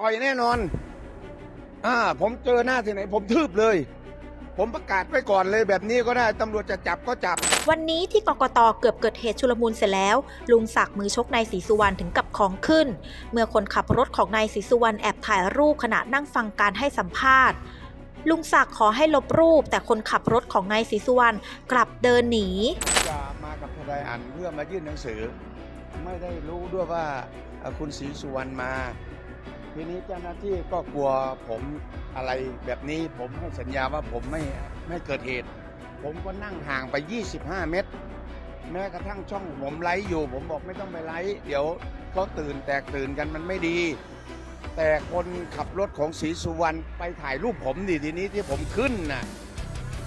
ต่อยแน่นอน อ่า ผมเจอหน้าที่ไหน ผมทืบเลย ผมประกาศไว้ก่อนเลยแบบนี้ก็ได้ตำรวจจะจับก็จับ วันนี้ที่กกตเกือบเกิดเหตุชุลมุนเสร็จแล้ว ลุงศักดิ์มือชกนายศรีสุวรรณถึงกับของขึ้น เมื่อคนขับรถของนายศรีสุวรรณแอบถ่ายรูปขณะนั่งฟังการให้สัมภาษณ์ลุงศักดิ์ขอให้ลบรูป แต่คนขับรถของนายศรีสุวรรณกลับเดินหนี จะมากับทนายอันเพื่อมายื่นหนังสือ ไม่ได้รู้ด้วยว่าเอ่อคุณศรีสุวรรณมา ทีนี้เจ้าหน้าที่ก็กลัวผมอะไรแบบนี้ ผมให้สัญญาว่าผมไม่ไม่เกิดเหตุ ผมก็นั่งห่างไป 25 เมตร แม้กระทั่งช่องผมไลฟ์อยู่ ผมบอกไม่ต้องไปไลฟ์เดี๋ยวเขาตื่นแตกตื่นกันมันไม่ดี แต่คนขับรถของศรีสุวรรณไปถ่ายรูปผมดิทีนี้ที่ผมขึ้นน่ะ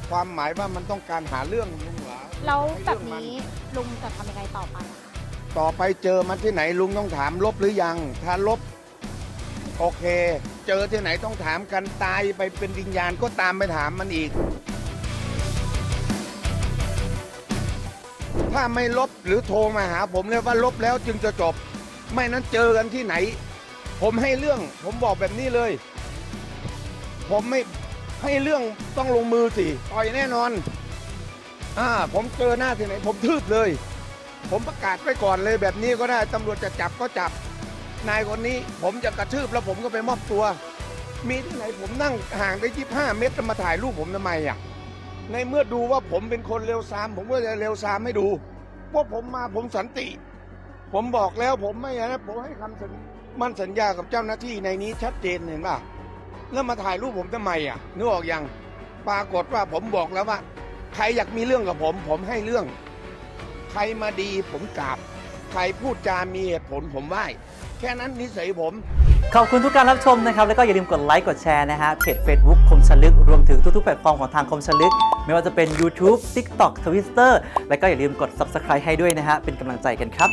ความหมายว่ามันต้องการหาเรื่องลุงเหรอแล้วให้แบเรื่บองมันนี้ลุงจะทำยังไงต่อไปอะคะต่อไปเจอมันที่ไหนลุงต้องถามลบหรือยัง ถ้าลบ โอเค เจอที่ไหนต้องถามกันตายไปเป็นวิญญาณก็ตามไปถามมันอีก ถ้าไม่ลบหรือโทรมาหาผมเลยว่าลบแล้วจึงจะจบ ไม่นั้นเจอกันที่ไหน ผมให้เรื่อง ผมบอกแบบนี้เลย ผมไม่ให้เรื่องต้องลงมือสิต่อยแน่นอน อ่า ผมเจอหน้าที่ไหน ผมทืบเลย ผมประกาศไว้ก่อนเลยแบบนี้ก็ได้ตำรวจจะจับก็จับ นายคนนี้ผมจะกระทืบแล้วผมก็ไปมอบตัว มีที่ไหนผมนั่งห่างได้ยี่ห้าเมตรจะมาถ่ายรูปผมทำไมอะในเมื่อดูว่าผมเป็นคนเร็วซาม ผมก็จะเร็วซามให้ดูเพราะผมมาผมสันติ ผมบอกแล้วผมไม่นะผมให้คำสัญมันสัญญากับเจ้าหน้าที่ในนี้ชัดเจนเห็นป่ะแล้วมาถ่ายรูปผมทำไมอะนึกออกยังปรากฏว่าผมบอกแล้วว่า ใครอยากมีเรื่องกับผม ผมให้เรื่อง ใครมาดีผมกราบ ใครพูดจามีเหตุผลผมไหว้แค่นั้นนิสัยผม ขอบคุณทุกการรับชมนะครับ แล้วก็อย่าลืมกดไลค์กดแชร์นะฮะเพจ Facebook คมชลึก รวมถึงทุกๆแพลตฟอร์มของทางคมชลึก ไม่ว่าจะเป็น YouTube TikTok Twitter แล้วก็อย่าลืมกด Subscribe ให้ด้วยนะฮะเป็นกำลังใจกันครับ